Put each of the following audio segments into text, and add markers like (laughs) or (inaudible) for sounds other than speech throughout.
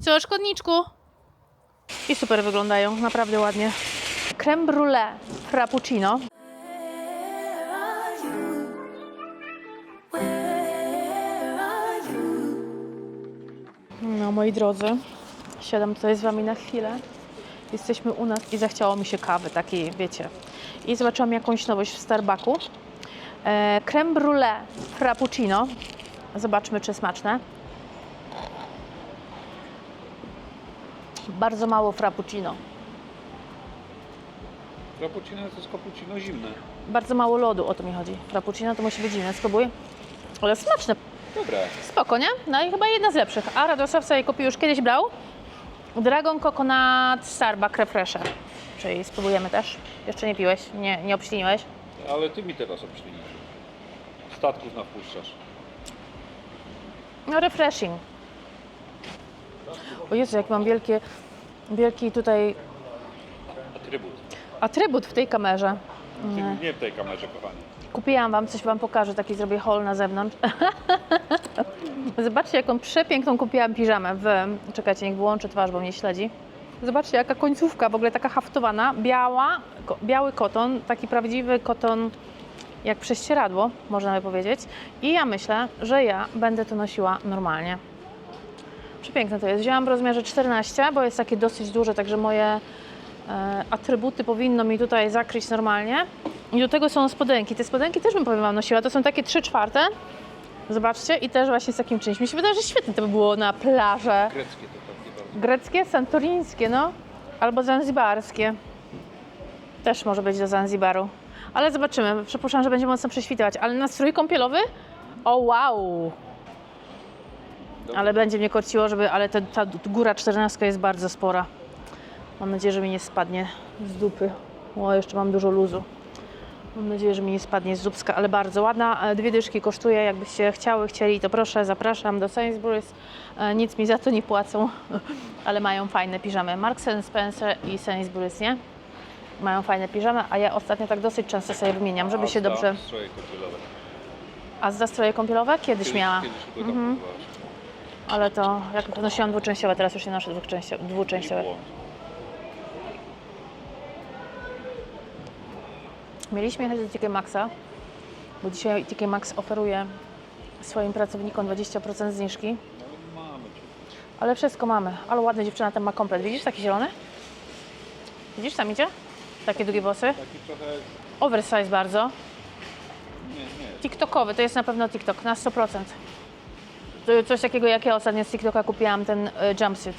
Co, szkodniczku? I super wyglądają, naprawdę ładnie. Creme brulee frappuccino. No moi drodzy, siadam tutaj z Wami na chwilę. Jesteśmy u nas i zachciało mi się kawy takiej, wiecie. I zobaczyłam jakąś nowość w Starbucku. E, creme brulee frappuccino. Zobaczmy, czy smaczne. Bardzo mało frappuccino. Cappuccino to jest cappuccino zimne. Bardzo mało lodu, o to mi chodzi. Frappuccino to musi być zimne, spróbuj. Ale smaczne, Dobre. spoko, nie? No i chyba jedna z lepszych. A Radosław sobie kupił już kiedyś brał. Dragon Coconut Starbuck Refresher. Czyli spróbujemy też. Jeszcze nie piłeś, nie, nie obśliniłeś. Ale ty mi teraz obślinisz. Statków nawpuszczasz. No refreshing. O Jezu, jak mam wielkie, wielki tutaj Atrybut. atrybut w tej kamerze. Ty nie w tej kamerze, kochani. Kupiłam Wam, coś Wam pokażę, taki zrobię haul na zewnątrz. (laughs) Zobaczcie, jaką przepiękną kupiłam piżamę w... Czekajcie, niech wyłączę twarz, bo mnie śledzi. Zobaczcie, jaka końcówka, w ogóle taka haftowana, biała, ko, biały koton, taki prawdziwy koton jak prześcieradło, można by powiedzieć. I ja myślę, że ja będę to nosiła normalnie. Przepiękne to jest. Wzięłam w rozmiarze 14, bo jest takie dosyć duże, także moje e, atrybuty powinno mi tutaj zakryć normalnie. I do tego są spodenki. Te spodenki też bym powiem Wam nosiła. To są takie 3 czwarte. Zobaczcie. I też właśnie z takim czymś. Mi się wydaje, że świetnie to by było na plażę. Greckie to takie bardzo. Greckie, santorińskie, no. Albo zanzibarskie. Też może być do Zanzibaru. Ale zobaczymy. Przypuszczam, że będzie mocno prześwitywać. Ale na strój kąpielowy? O wow! Ale będzie mnie korciło, żeby... Ale te, ta góra 14 jest bardzo spora. Mam nadzieję, że mi nie spadnie z dupy. O, jeszcze mam dużo luzu. Mam nadzieję, że mi nie spadnie z zupska, ale bardzo ładna. E, Dwie dyszki kosztuje. Jakbyście chciały, chcieli, to proszę, zapraszam do Sainsbury's. E, Nic mi za to nie płacą, (laughs) ale mają fajne piżamy. Marks Spencer i Sainsbury's, nie? Mają fajne piżamy, a ja ostatnio tak dosyć często sobie wymieniam, żeby się dobrze... A za stroje kąpielowe? Kiedyś miała, Kiedyś Mhm. Ale to jak nosiłam dwuczęściowe, teraz już nie noszę dwuczęścio- dwuczęściowe. Mieliśmy jechać do TK Maxa, bo dzisiaj TK Max oferuje swoim pracownikom 20% zniżki, ale wszystko mamy. Ale ładna dziewczyna tam ma komplet. Widzisz taki zielony? Widzisz tam idzie? Takie długie włosy. Taki trochę... Oversize bardzo. Nie, nie. TikTokowy, to jest na pewno TikTok, na 100%. Coś takiego jak ja ostatnio z TikToka kupiłam ten y, jumpsuit.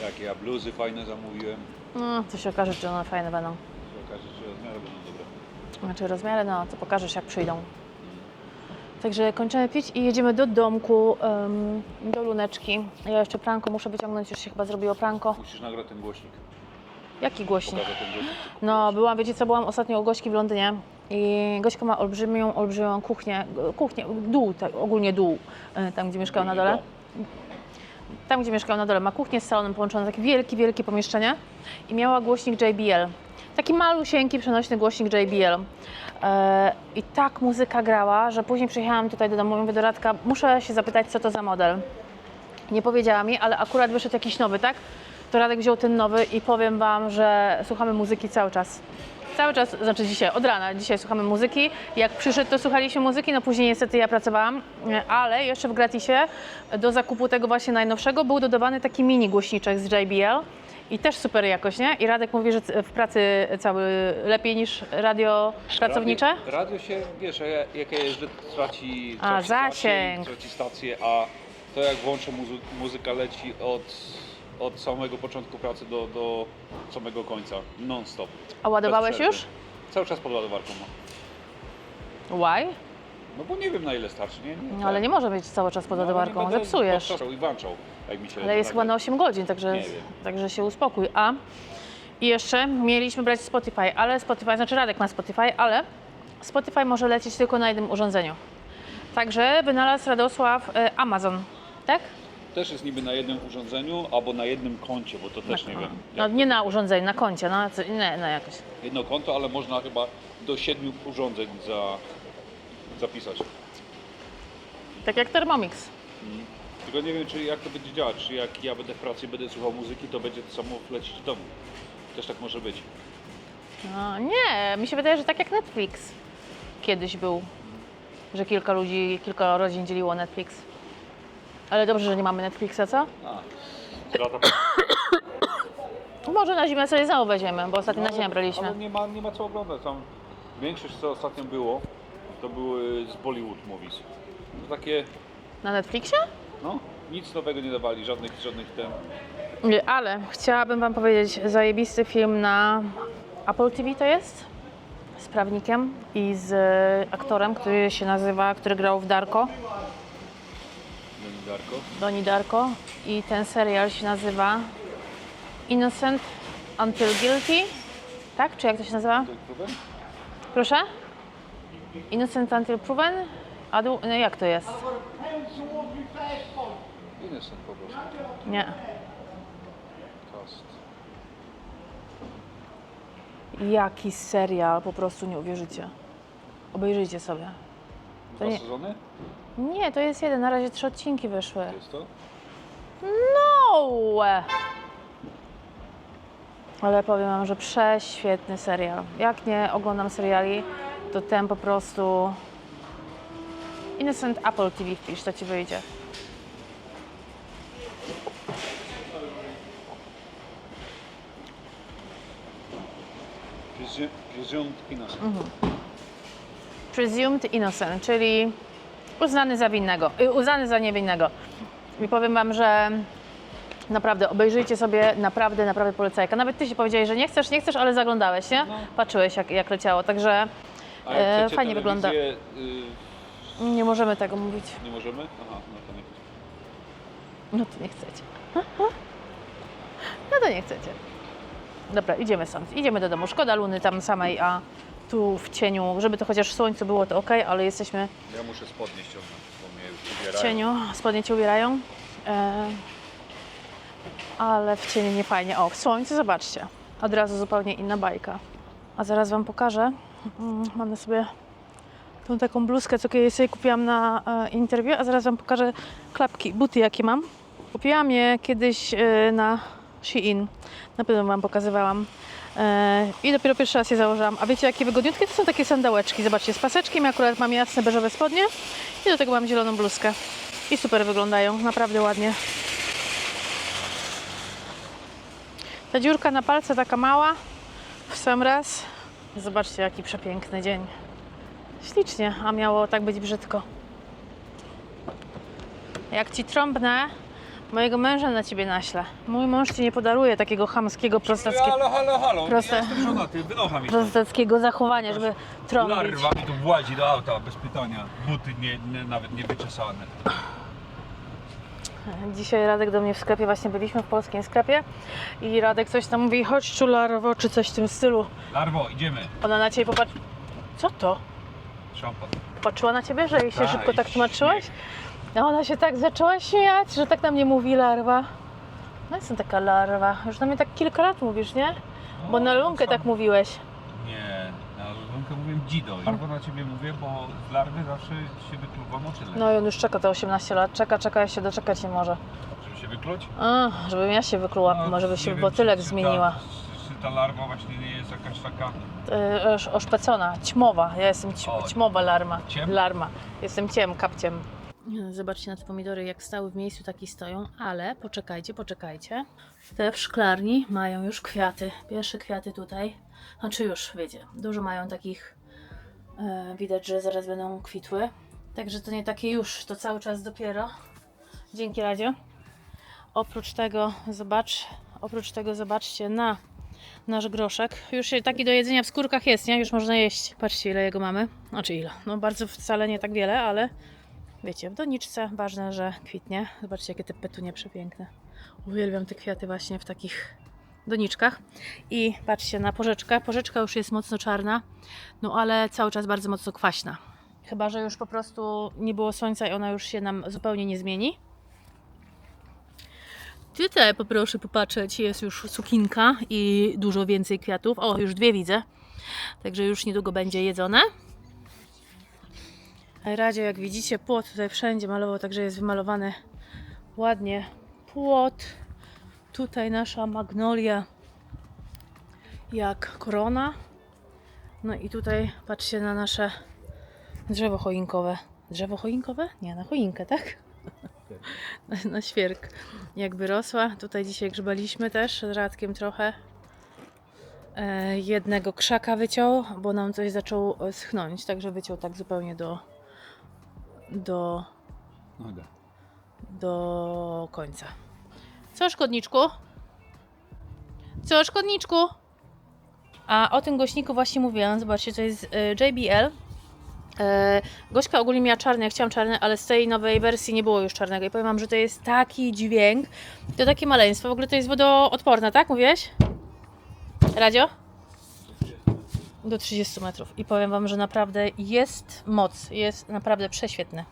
Takie ja bluzy fajne zamówiłem. No, to się okaże, czy one fajne będą. Się okaże, że rozmiary będą dobre. Znaczy rozmiary, no to pokażesz jak przyjdą. Także kończymy pić i jedziemy do domku, em, do luneczki. Ja jeszcze pranko muszę wyciągnąć, już się chyba zrobiło pranko. Musisz nagrać ten głośnik. Jaki głośnik? Ten głośnik. No, byłam, wiecie co, byłam ostatnio u Gośki w Londynie i Gośka ma olbrzymią, olbrzymią kuchnię, kuchnię, dół, tak, ogólnie dół, e, tam gdzie mieszkał na dole. Tam, gdzie mieszkał na dole, ma kuchnię z salonem połączone, takie wielkie, wielkie pomieszczenie i miała głośnik JBL. Taki malusieńki, przenośny głośnik JBL. E, I tak muzyka grała, że później przyjechałam tutaj do domu, mówię do Radka, muszę się zapytać, co to za model. Nie powiedziała mi, ale akurat wyszedł jakiś nowy, tak? To Radek wziął ten nowy i powiem Wam, że słuchamy muzyki cały czas. Cały czas, znaczy dzisiaj, od rana, dzisiaj słuchamy muzyki. Jak przyszedł, to słuchaliśmy muzyki, no później niestety ja pracowałam, ale jeszcze w gratisie do zakupu tego właśnie najnowszego był dodawany taki mini głośniczek z JBL i też super jakość, nie? I Radek mówi, że w pracy cały lepiej niż radio pracownicze. Radio, radio się, wiesz, a ja- że traci, A, traci zasięg. traci stację, a to jak włączę muzy muzyka leci od, od samego początku pracy do, do samego końca, non-stop. A ładowałeś już? Cały czas pod ładowarką mam. Why? No bo nie wiem na ile starczy, nie? nie No, ale nie może być cały czas pod No, ale ładowarką, będę zepsujesz. podstarzał i włączał, jak mi się Ale jest chyba na 8 godzin, także, Nie wiem. także się uspokój. A i jeszcze mieliśmy brać Spotify, ale Spotify, znaczy Radek ma Spotify, ale Spotify może lecieć tylko na jednym urządzeniu. Także wynalazł Radosław e, Amazon, tak? Też jest niby na jednym urządzeniu albo na jednym koncie, bo to też nie wiem. No jak. nie na urządzeniu, na koncie, no, co- nie, no jakoś. Jedno konto, ale można chyba do siedmiu urządzeń za, zapisać. Tak jak Thermomix. Tylko nie wiem, czy jak to będzie działać, czy jak ja będę w pracy i będę słuchał muzyki, to będzie to samo lecieć w domu. Też tak może być. No, nie, mi się wydaje, że tak jak Netflix kiedyś był, że kilka ludzi, kilka rodzin dzieliło Netflix. Ale dobrze, że nie mamy Netflixa, co? Lata (coughs) Może na zimę sobie znowu weźmiemy, bo ostatnio na zimę braliśmy. Ale nie ma, nie ma co oglądać. Tam większość, co ostatnio było, to były z Bollywood movies. To takie, Na Netflixie? no, nic nowego nie dawali, żadnych, żadnych. Nie, ale chciałabym Wam powiedzieć, zajebisty film na Apple TV to jest? Z prawnikiem i z aktorem, który się nazywa, który grał w Darko, Darko. Doni Darko. I ten serial się nazywa Innocent Until Guilty. Tak? Czy jak to się nazywa? Proszę? Innocent Until Proven? A no jak to jest? Innocent po prostu. Nie. Cast. Jaki serial, po prostu nie uwierzycie. Obejrzyjcie sobie. To Dwa nie- sezony? Nie, to jest jeden, na razie trzy odcinki wyszły. To jest to? No! Ale powiem wam, że prześwietny serial. Jak nie oglądam seriali, to ten po prostu... Innocent Apple TV wpisz, to ci wyjdzie. Presu- Presumed Innocent. Mhm. Presumed innocent, czyli uznany za winnego, y, uznany za niewinnego. I powiem wam, że naprawdę obejrzyjcie sobie, naprawdę, naprawdę polecajka. Nawet ty się powiedziałeś, że nie chcesz, nie chcesz, ale zaglądałeś, nie? No. Patrzyłeś jak, jak leciało, także E, chcecie fajnie wygląda. y, nie możemy tego mówić. nie możemy? Aha, no to nie. No to nie chcecie. (laughs) No to nie chcecie. Dobra, idziemy stąd. Idziemy do domu. Szkoda Luny tam samej, a tu w cieniu, żeby to chociaż w słońcu było, to ok, ale jesteśmy Ja muszę spodnie ściągnąć, bo mnie już w ubierają. cieniu. Spodnie cię ubierają. E, ale w cieniu nie fajnie. O, w słońcu zobaczcie. Od razu zupełnie inna bajka. A zaraz Wam pokażę. Mm, Mam na sobie tą taką bluzkę, co kiedyś sobie kupiłam na e, interwiu, a zaraz Wam pokażę klapki, buty jakie mam. Kupiłam je kiedyś e, na Shein. Na pewno Wam pokazywałam. E, I dopiero pierwszy raz je założyłam. A wiecie jakie wygodniutkie? To są takie sandałeczki. Zobaczcie, z paseczkiem. Ja akurat mam jasne beżowe spodnie. I do tego mam zieloną bluzkę. I super wyglądają, naprawdę ładnie. Ta dziurka na palce taka mała, w sam raz. Zobaczcie, jaki przepiękny dzień. Ślicznie, a miało tak być brzydko. Jak ci trąbnę, mojego męża na ciebie naślę. Mój mąż ci nie podaruje takiego chamskiego, prostackiego, Halo, halo, halo. Proste. Ja jestem żonaty, wynocha mi stąd. prostackiego zachowania, żeby trąbić. Larwa mi tu włazi do auta bez pytania. Buty nie, nie, nawet nie wyczesane. Dzisiaj Radek do mnie w sklepie, właśnie byliśmy w polskim sklepie i Radek coś tam mówi, chodź czularwo, czy coś w tym stylu. Larwo, idziemy. Ona na ciebie popatrzy. Co to? Szampan. Patrzyła na ciebie, że jej się Tak, szybko tak tłumaczyłaś? No ona się tak zaczęła śmiać, że tak na mnie mówi larwa. No jestem taka larwa. Już na mnie tak kilka lat mówisz, nie? Bo na lunkę tak mówiłeś. Nie, na lunkę mówię dzido. Larwo na ciebie mówię, bo z larwy zawsze się wykluwam oczy. No i on już czeka te 18 lat. Czeka, czeka, ja się doczekać nie może. Żeby się wykluć? A, żebym ja się wykluła, No, może by nie się wiem, botylek czy- czy zmieniła. Ta, czy, czy ta larwa właśnie nie jest jakaś taka... Osz- oszpecona, ćmowa. Ja jestem ć- ćmowa larma. Ciem? Larma. Jestem ciem, kapciem. Zobaczcie na te pomidory, jak stały w miejscu, tak i stoją, ale poczekajcie, poczekajcie. Te w szklarni mają już kwiaty. Pierwsze kwiaty tutaj. Znaczy już, wiecie, dużo mają takich. E, widać, że zaraz będą kwitły. Także to nie takie już, to cały czas dopiero. Dzięki Radzie. Oprócz tego, zobacz, oprócz tego zobaczcie na nasz groszek. Już taki do jedzenia w skórkach jest, nie? Już można jeść. Patrzcie, ile jego mamy. Znaczy ile? No bardzo wcale nie tak wiele, ale wiecie, w doniczce ważne, że kwitnie. Zobaczcie, jakie te petunie przepiękne. Uwielbiam te kwiaty właśnie w takich doniczkach. I patrzcie na porzeczkę. Porzeczka już jest mocno czarna, no ale cały czas bardzo mocno kwaśna. Chyba, że już po prostu nie było słońca i ona już się nam zupełnie nie zmieni. Tutaj poproszę popatrzeć, jest już sukinka i dużo więcej kwiatów. O, już dwie widzę. Także już niedługo będzie jedzone. Radzie, jak widzicie, płot tutaj wszędzie malował, także jest wymalowany ładnie płot. Tutaj nasza magnolia jak korona. No i tutaj patrzcie na nasze drzewo choinkowe. Drzewo choinkowe? Nie, na choinkę, tak? Na, (laughs) na świerk. Jakby rosła. Tutaj dzisiaj grzebaliśmy też z Radkiem trochę. E, jednego krzaka wyciął, bo nam coś zaczął e, schnąć, także wyciął tak zupełnie do do, Noga. do końca. Co szkodniczku? Co szkodniczku? A o tym głośniku właśnie mówiłam. Zobaczcie, to jest e, JBL. E, Gośka ogólnie miała czarny, ja chciałam czarny, ale z tej nowej wersji nie było już czarnego. I powiem wam, że to jest taki dźwięk, to takie maleństwo. W ogóle to jest wodoodporne, tak mówiłeś? Radio? Do 30 metrów. I powiem wam, że naprawdę jest moc, jest naprawdę prześwietne.